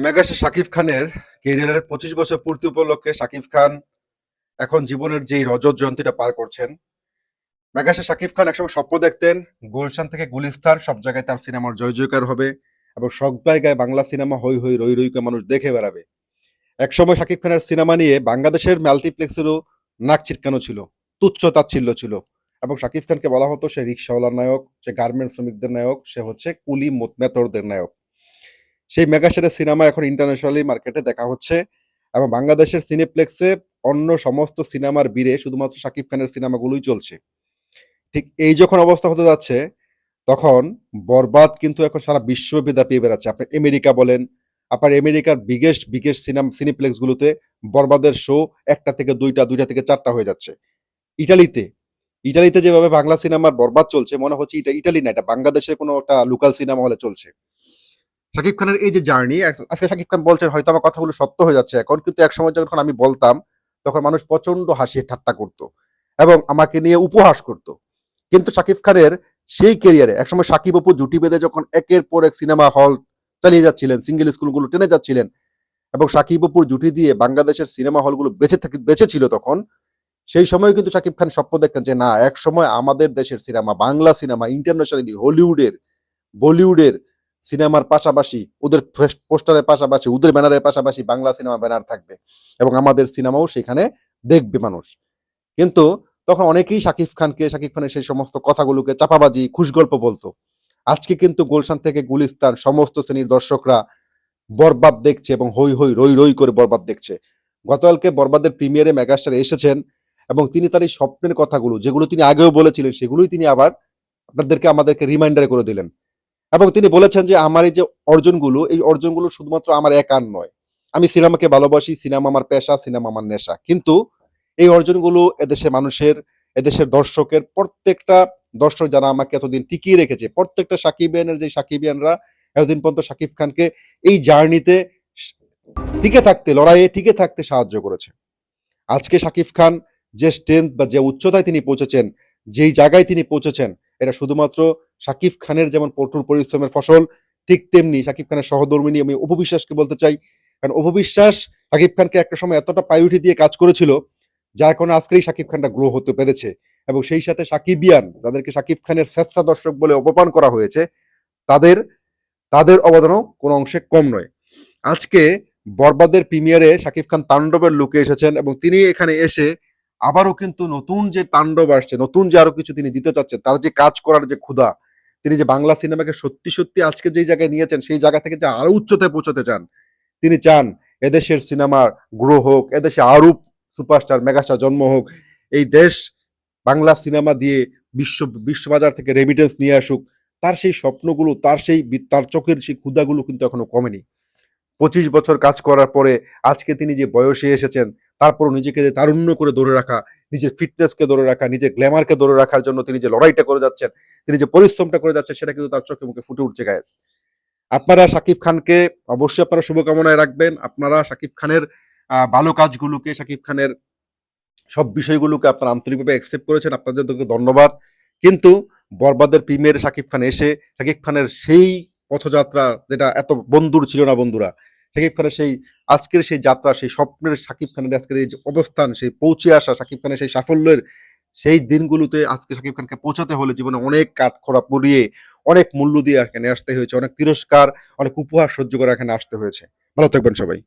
Megastar Shakib খানের কেরিয়ারের পঁচিশ বছর পূর্তি উপলক্ষে শাকিব খান এখন জীবনের যেই রজত জয়ন্তীটা পার করছেন। মেগাসে শাকিব খান একসময় স্বপ্ন দেখতেন, গুলশান থেকে গুলিস্তান, সব জায়গায় তার সিনেমার জয় জয়কার হবে এবং সব জায়গায় বাংলা সিনেমা হই হই রই রইকে মানুষ দেখে বেড়াবে। একসময় শাকিব খানের সিনেমা নিয়ে বাংলাদেশের মাল্টিপ্লেক্সেরও নাক ছিটকানো ছিল, তুচ্ছ তাচ্ছিল্য ছিল এবং শাকিব খানকে বলা হতো সে রিক্সাওয়ালার নায়ক, সে গার্মেন্ট শ্রমিকদের নায়ক, সে হচ্ছে কুলি মত- মেতরদের নায়ক। সেই মেগাস্টারের সিনেমা এখন ইন্টারন্যাশনালি মার্কেটে দেখা হচ্ছে এবং বাংলাদেশের সিনেপ্লেক্সে অন্য সমস্ত সিনেমার বীরে শুধুমাত্র শাকিব খানের সিনেমাগুলোই চলছে। ঠিক এই যখন অবস্থা হতে যাচ্ছে, তখন বরবাদ কিন্তু এখন সারা বিশ্বব্যাপী দাপিয়ে বেড়াচ্ছে। আপনি আমেরিকা বলেন, আপনার আমেরিকার বিগেস্ট বিগেস্ট সিনেমা সিনেপ্লেক্সগুলোতে বরবাদের শো একটা থেকে দুইটা দুইটা থেকে চারটা হয়ে যাচ্ছে। ইটালিতে ইটালিতে যেভাবে বাংলা সিনেমার বরবাদ চলছে, মনে হচ্ছে এটা ইটালি না, এটা বাংলাদেশের কোনো একটা লোকাল সিনেমা হলে চলছে। শাকিব খানের এই যে জার্নি আজকে শাকিব খান বলছেন, হয়তো আমার কথাগুলো সত্য হয়ে যাচ্ছে এখন। কিন্তু এক সময় যখন আমি বলতাম, তখন মানুষ প্রচণ্ড হাসি ঠাট্টা করতো এবং আমাকে নিয়ে উপহাস করত। কিন্তু শাকিব খানের সেই কেরিয়ারে একসময় সাকিব অপু জুটি বেঁধে যখন একের পর এক সিনেমা হল চালিয়ে যাচ্ছিলেন সিঙ্গেল স্কুলগুলো টেনে যাচ্ছিলেন এবং সাকিব অপুর জুটি দিয়ে বাংলাদেশের সিনেমা হলগুলো বেঁচে থাকি বেঁচে ছিল তখন, সেই সময় কিন্তু শাকিব খান স্বপ্ন দেখতেন যে, না, এক সময় আমাদের দেশের সিনেমা, বাংলা সিনেমা ইন্টারন্যাশনালি হলিউডের, বলিউডের সিনেমার পাশাপাশি, ওদের পোস্টারের পাশাপাশি, ওদের ব্যানারের পাশাপাশি বাংলা সিনেমা ব্যানার থাকবে এবং আমাদের সিনেমাও সেখানে দেখবে মানুষ। কিন্তু তখন অনেকেই শাকিব খানকে, শাকিব খানের সেই সমস্ত কথাগুলোকে চাপাবাজি, খুশগল্প বলতো। আজকে কিন্তু গুলশান থেকে গুলিস্তান সমস্ত শ্রেণির দর্শকরা বরবাদ দেখছে এবং হই হই, রই রই করে বরবাদ দেখছে। গতকালকে বরবাদের প্রিমিয়ারে মেগাস্টার এসেছেন এবং তিনি তার এই স্বপ্নের কথাগুলো, যেগুলো তিনি আগেও বলেছিলেন, সেগুলোই তিনি আবার আপনাদেরকে, আমাদেরকে রিমাইন্ডার করে দিলেন। এবং তিনি বলেছেন যে আমার এই যে অর্জনগুলো, এই অর্জনগুলো শুধুমাত্র আমার একার নয়। আমি সিনেমাকে ভালোবাসি, সিনেমা আমার পেশা, সিনেমা আমার নেশা। কিন্তু এই অর্জনগুলো এদেশের মানুষের, এদেশের দর্শকের প্রত্যেকটা দর্শক যারা আমাকে এতদিন টিকিয়ে রেখেছে, প্রত্যেকটা সাকিবিয়ানের যে সাকিবিয়ানরা এতদিন পর্যন্ত শাকিব খানকে এই জার্নিতে টিকে থাকতে, লড়াইয়ে টিকে থাকতে সাহায্য করেছে। আজকে সাকিব খান যে স্ট্রেংথ বা যে উচ্চতায় তিনি পৌঁছেছেন, যেই জায়গায় তিনি পৌঁছেছেন এটা শুধুমাত্র শাকিব খানের যেমন কঠোর পরিশ্রমের ফসল, ঠিক তেমনি শাকিব খানের সহধর্মিনী আমি উপবিশ্বাসকে বলতে চাই। কারণ উপবিশ্বাস শাকিব খানকে একটা সময় এতটা প্রায়োরিটি দিয়ে কাজ করেছিল, যার কারণে আজকেই শাকিব খানটা গ্রো হতে পেরেছে। এবং সেই সাথে সাকিবিয়ান, যাদেরকে শাকিব খানের শ্রেষ্ঠা দর্শক বলে অপমান করা হয়েছে, তাদের তাদের অবদানও কোনো অংশে কম নয়। আজকে বরবাদের প্রিমিয়ারে শাকিব খান তাণ্ডবের লুকে এসেছেন এবং তিনি এখানে এসে আবারও কিন্তু নতুন যে তাণ্ডব আসছে, নতুন যে আরও কিছু তিনি দিতে চাচ্ছেন, তার যে কাজ করার যে ক্ষুধা, তিনি যে বাংলা সিনেমাকে সত্যি সত্যি আজকে যেই জায়গায় নিয়েছেন, সেই জায়গা থেকে যে আরও উচ্চতায় পৌঁছতে চান, তিনি চান এদেশের সিনেমার গ্রো হোক, এদেশে আরূপ সুপারস্টার, মেগাস্টার জন্ম হোক, এই দেশ বাংলা সিনেমা দিয়ে বিশ্ব, বিশ্ববাজার থেকে রেমিটেন্স নিয়ে আসুক, তার সেই স্বপ্নগুলো, তার সেই তার চোখের সেই ক্ষুদাগুলো কিন্তু এখনও কমেনি। পঁচিশ বছর কাজ করার পরে আজকে তিনি যে বয়সে এসেছেন তারপরও নিজেকে যে তারুণ্য করে ধরে রাখা, নিজের ফিটনেসকে ধরে রাখা, নিজের গ্ল্যামারকে ধরে রাখার জন্য তিনি যে লড়াইটা করে যাচ্ছেন, তিনি যে পরিশ্রমটা করে যাচ্ছেন, সেটা কিন্তু তার চোখে মুখে ফুটে উঠছে গায়ে আপনারা শাকিব খানকে অবশ্যই আপনারা শুভকামনায় রাখবেন। আপনারা শাকিব খানের ভালো কাজগুলোকে শাকিব খানের সব বিষয়গুলোকে আপনারা আন্তরিকভাবে অ্যাকসেপ্ট করেছেন। আপনাদেরকে ধন্যবাদ। কিন্তু বরবাদের প্রিমিয়ারে শাকিব খান এসে শাকিব খানের সেই পথযাত্রা যেটা এত বন্ধুর ছিল না বন্ধুরা শাকিব খানের সেই আজকের সেই যাত্রা, সেই স্বপ্নের শাকিব খানের আজকের এই অবস্থান, সেই পৌঁছে আসা শাকিব খানের সেই সাফল্যের সেই দিনগুলোতে আজকে শাকিব খানকে পৌঁছাতে হলে জীবনে অনেক কাঠখড়া পড়িয়ে অনেক মূল্য দিয়ে এখানে আসতে হয়েছে, অনেক তিরস্কার, অনেক উপহার সহ্য করে এখানে আসতে হয়েছে। ভালো থাকবেন সবাই।